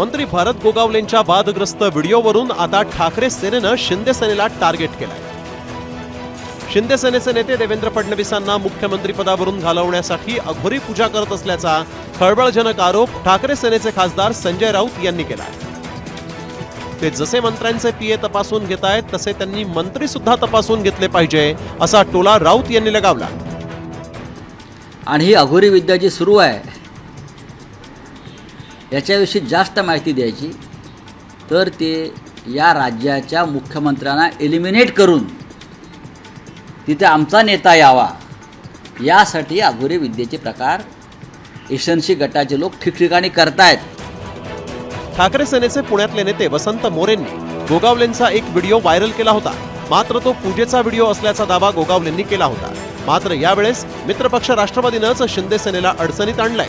मंत्री भारत गोगावलेंच्या वादग्रस्त व्हिडिओवरून आता ठाकरे सेनेनं शिंदे सेनेला टार्गेट केलंय. शिंदे सेनेचे नेते देवेंद्र फडणवीसांना मुख्यमंत्रीपदावरून घालवण्यासाठी अघोरी पूजा करत असल्याचा खळबळजनक आरोप ठाकरे सेनेचे खासदार संजय राऊत यांनी केला ते जसे मंत्र्यांचे पीए तपासून घेत आहेत तसे त्यांनी मंत्री सुद्धा तपासून घेतले पाहिजे असा टोला राऊत यांनी लगावला. आणि ही अघोरी विद्या जी सुरू आहे याच्याविषयी जास्त माहिती द्यायची तर ते या राज्याच्या मुख्यमंत्र्यांना एलिमिनेट करून तिथे आमचा नेता यावा यासाठी अघोरी विद्येचे प्रकार एशनशी गटाचे लोक ठिकठिकाणी करतायत. ठाकरे सेनेचे पुण्यातले नेते वसंत मोरेंनी गोगावलेंचा एक व्हिडिओ व्हायरल केला होता. मात्र तो पूजेचा व्हिडिओ असल्याचा दावा गोगावलेंनी केला होता. मात्र यावेळेस मित्रपक्ष राष्ट्रवादीनंच शिंदे सेनेला अडचणीत आणलाय.